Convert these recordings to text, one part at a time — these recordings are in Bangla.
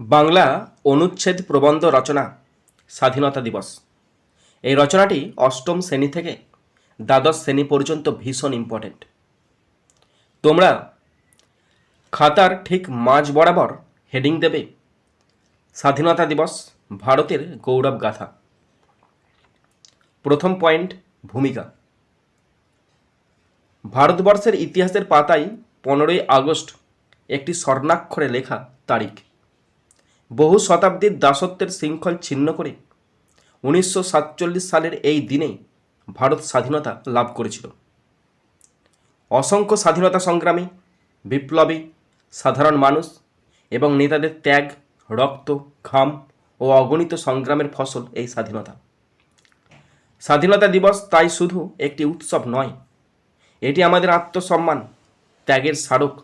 বাংলা অনুচ্ছেদ প্রবন্ধ রচনা, স্বাধীনতা দিবস। এই রচনাটি অষ্টম শ্রেণি থেকে দ্বাদশ শ্রেণি পর্যন্ত ভীষণ ইম্পর্টেন্ট তোমরা খাতার ঠিক মাঝ বরাবর হেডিং দেবে, স্বাধীনতা দিবস, ভারতের গৌরব গাথা। প্রথম পয়েন্ট ভূমিকা। ভারতবর্ষের ইতিহাসের পাতায় পনেরোই আগস্ট একটি স্বর্ণাক্ষরে লেখা তারিখ। বহু শতাব্দীর দাসত্বের শৃঙ্খল ছিন্ন করে উনিশশো সাতচল্লিশ সালের এই দিনেই ভারত স্বাধীনতা লাভ করেছিল। অসংখ্য স্বাধীনতা সংগ্রামী, বিপ্লবী, সাধারণ মানুষ এবং নেতাদের ত্যাগ, রক্ত, ঘাম ও অগণিত সংগ্রামের ফসল এই স্বাধীনতা। স্বাধীনতা দিবস তাই শুধু একটি উৎসব নয়, এটি আমাদের আত্মসম্মান, ত্যাগের স্মারক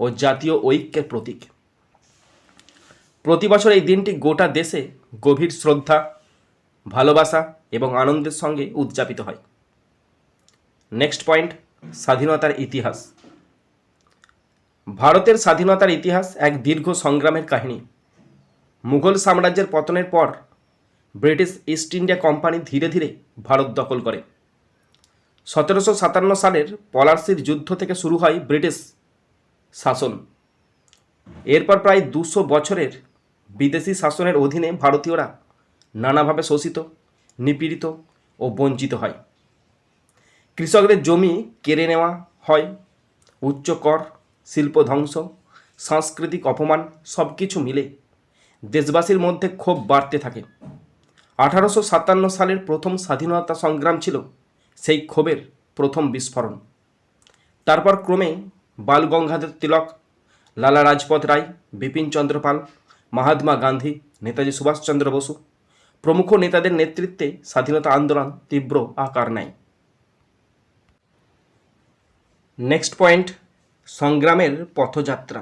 ও জাতীয় ঐক্যের প্রতীক। প্রতি বছর এই দিনটি গোটা দেশে গভীর শ্রদ্ধা, ভালোবাসা এবং আনন্দের সঙ্গে উদযাপিত হয়। নেক্সট পয়েন্ট স্বাধীনতার ইতিহাস। ভারতের স্বাধীনতার ইতিহাস এক দীর্ঘ সংগ্রামের কাহিনী। মুঘল সাম্রাজ্যের পতনের পর ব্রিটিশ ইস্ট ইন্ডিয়া কোম্পানি ধীরে ধীরে ভারত দখল করে। সতেরোশো সাতান্ন সালের পলার্সির যুদ্ধ থেকে শুরু হয় ব্রিটিশ শাসন। এরপর প্রায় দুশো বছরের বিদেশি শাসনের অধীনে ভারতীয়রা নানাভাবে শোষিত, নিপীড়িত ও বঞ্চিত হয়। কৃষকদের জমি কেড়ে নেওয়া হয়, উচ্চ কর, শিল্প ধ্বংস, সাংস্কৃতিক অপমান সব কিছু মিলে দেশবাসীর মধ্যে ক্ষোভ বাড়তে থাকে। আঠারোশো সাতান্ন সালের প্রথম স্বাধীনতা সংগ্রাম ছিল সেই ক্ষোভের প্রথম বিস্ফোরণ। তারপর ক্রমে বাল গঙ্গাধর তিলক, লালা রাজপথ রায়, বিপিন চন্দ্র পাল মহাত্মা গান্ধী, নেতাজি সুভাষচন্দ্র বসু, প্রমুখ নেতাদের নেতৃত্বে স্বাধীনতা আন্দোলন তীব্র আকার নেয়। নেক্সট পয়েন্ট সংগ্রামের পথযাত্রা।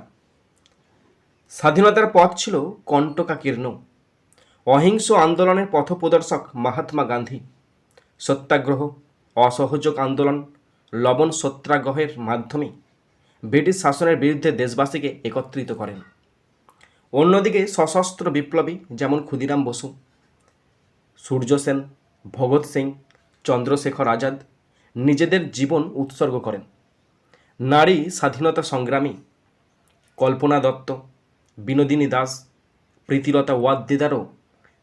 স্বাধীনতার পথ ছিল কণ্টকাকীর্ণ অহিংস আন্দোলনের পথপ্রদর্শক মহাত্মা গান্ধী। সত্যাগ্রহ, অসহযোগ আন্দোলন, লবণ সত্যাগ্রহের মাধ্যমে ব্রিটিশ শাসনের বিরুদ্ধে দেশবাসীকে একত্রিত করেন। অন্যদিকে সশস্ত্র বিপ্লবী যেমন ক্ষুদিরাম বসু, সূর্য সেন, ভগৎ সিং, চন্দ্রশেখর আজাদ নিজেদের জীবন উৎসর্গ করেন। নারী স্বাধীনতা সংগ্রামী কল্পনা দত্ত, বিনোদিনী দাস, প্রীতিলতা ওয়াদ্দেদারও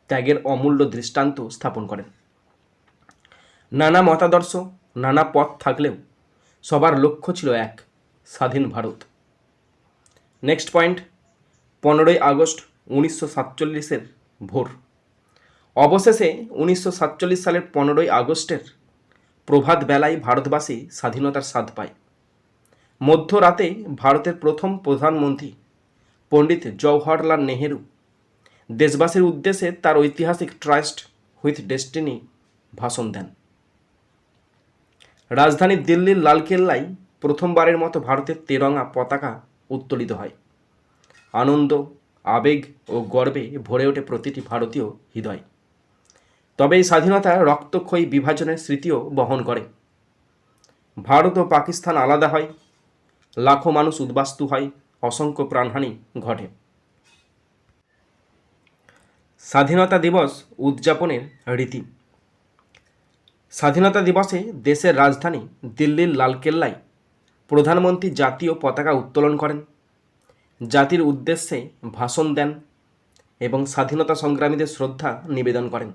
ত্যাগের অমূল্য দৃষ্টান্ত স্থাপন করেন। নানা মতাদর্শ, নানা পথ থাকলেও সবার লক্ষ্য ছিল এক, স্বাধীন ভারত। নেক্সট পয়েন্ট পনেরোই আগস্ট উনিশশো সাতচল্লিশের ভোর। অবশেষে উনিশশো সাতচল্লিশ সালের পনেরোই আগস্টের প্রভাত বেলায় ভারতবাসী স্বাধীনতার স্বাদ পায়। মধ্যরাতে ভারতের প্রথম প্রধানমন্ত্রী পণ্ডিত জওহরলাল নেহেরু দেশবাসীর উদ্দেশ্যে তার ঐতিহাসিক ট্রাস্ট হুইথ ডেস্টিনি ভাষণ দেন। রাজধানী দিল্লির লালকেল্লায় প্রথমবারের মতো ভারতের তেরঙা পতাকা উত্তোলিত হয়। আনন্দ, আবেগ ও গর্বে ভরে ওঠে প্রতিটি ভারতীয় হৃদয়। তবে এই স্বাধীনতা রক্তক্ষয়ী বিভাজনের স্মৃতিও বহন করে। ভারত ও পাকিস্তান আলাদা হয়, লাখো মানুষ উদ্বাস্তু হয়, অসংখ্য প্রাণহানি ঘটে। স্বাধীনতা দিবস উদযাপনের রীতি। স্বাধীনতা দিবসে দেশের রাজধানী দিল্লির লালকেল্লায় প্রধানমন্ত্রী জাতীয় পতাকা উত্তোলন করেন। জাতির উদ্দেশ্যে ভাষণ দেন এবং স্বাধীনতা সংগ্রামীদের শ্রদ্ধা নিবেদন করেন।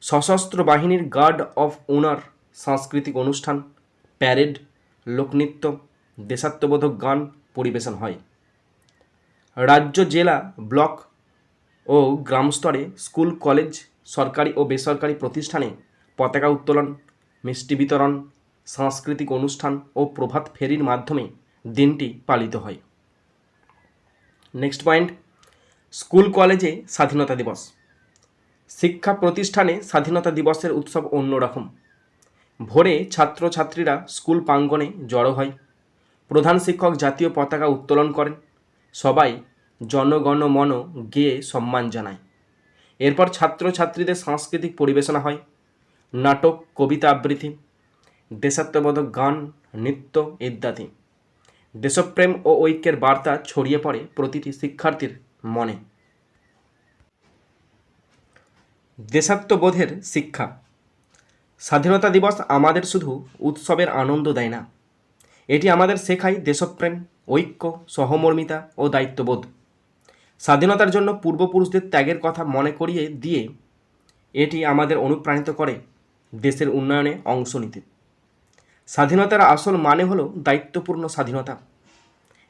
সশস্ত্র বাহিনীর গার্ড অফ ওনার সাংস্কৃতিক অনুষ্ঠান, প্যারেড, লোকনৃত্য, দেশাত্মবোধক গান পরিবেশন হয়। রাজ্য জেলা, ব্লক ও গ্রাম স্তরে স্কুল, কলেজ, সরকারি ও বেসরকারি প্রতিষ্ঠানে পতাকা উত্তোলন, মিষ্টি বিতরণ, সাংস্কৃতিক অনুষ্ঠান ও প্রভাত ফেরির মাধ্যমে দিনটি পালিত হয়। নেক্সট পয়েন্ট স্কুল কলেজে স্বাধীনতা দিবস। শিক্ষা প্রতিষ্ঠানে স্বাধীনতা দিবসের উৎসব অন্যরকম। ভোরে ছাত্রছাত্রীরা স্কুল প্রাঙ্গণে জড়ো হয়। প্রধান শিক্ষক জাতীয় পতাকা উত্তোলন করেন। সবাই জনগণ মন গেয়ে সম্মান জানায়। এরপর ছাত্রছাত্রীদের সাংস্কৃতিক পরিবেশনা হয়। নাটক, কবিতা আবৃত্তি, দেশাত্মবোধক গান, নৃত্য ইত্যাদি। দেশপ্রেম ও ঐক্যের বার্তা ছড়িয়ে পড়ে প্রতিটি শিক্ষার্থীর মনে। দেশাত্মবোধের শিক্ষা। স্বাধীনতা দিবস আমাদের শুধু উৎসবের আনন্দ দেয় না। এটি আমাদের শেখায় দেশপ্রেম, ঐক্য, সহমর্মিতা ও দায়িত্ববোধ। স্বাধীনতার জন্য পূর্বপুরুষদের ত্যাগের কথা মনে করিয়ে দিয়ে এটি আমাদের অনুপ্রাণিত করে দেশের উন্নয়নে অংশ নিতে। স্বাধীনতার আসল মানে হলো দায়িত্বপূর্ণ স্বাধীনতা।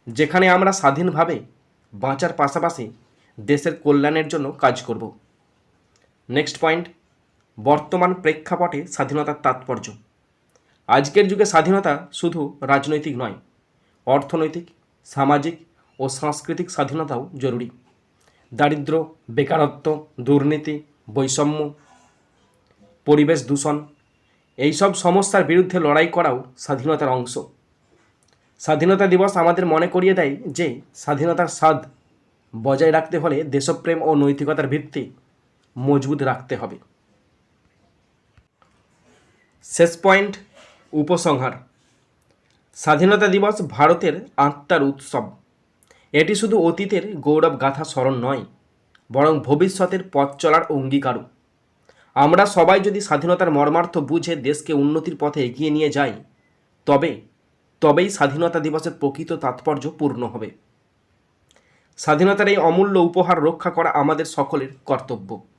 যেখানে আমরা স্বাধীনভাবে বাঁচার পাশাপাশি দেশের কল্যাণের জন্য কাজ করব। নেক্সট পয়েন্ট বর্তমান প্রেক্ষাপটে স্বাধীনতার তাৎপর্য। আজকের যুগে স্বাধীনতা শুধু রাজনৈতিক নয়, অর্থনৈতিক, সামাজিক ও সাংস্কৃতিক স্বাধীনতাও জরুরি। দারিদ্র, বেকারত্ব, দুর্নীতি, বৈষম্য, পরিবেশ দূষণ এইসব সমস্যার বিরুদ্ধে লড়াই করাও স্বাধীনতার অংশ। স্বাধীনতা দিবস আমাদের মনে করিয়ে দেয় যে, স্বাধীনতার স্বাদ বজায় রাখতে হলে দেশপ্রেম ও নৈতিকতার ভিত্তি মজবুত রাখতে হবে। শেষ পয়েন্ট, উপসংহার। স্বাধীনতা দিবস ভারতের আত্মার উৎসব। এটি শুধু অতীতের গৌরব গাথা স্মরণ নয়, বরং ভবিষ্যতের পথ চলার অঙ্গীকারও। আমরা সবাই যদি স্বাধীনতার মর্মার্থ বুঝে দেশকে উন্নতির পথে এগিয়ে নিয়ে যাই, তবে, তবেই স্বাধীনতা দিবসের প্রকৃত তাৎপর্য পূর্ণ হবে। স্বাধীনতার এই অমূল্য উপহার রক্ষা করা আমাদের সকলের কর্তব্য।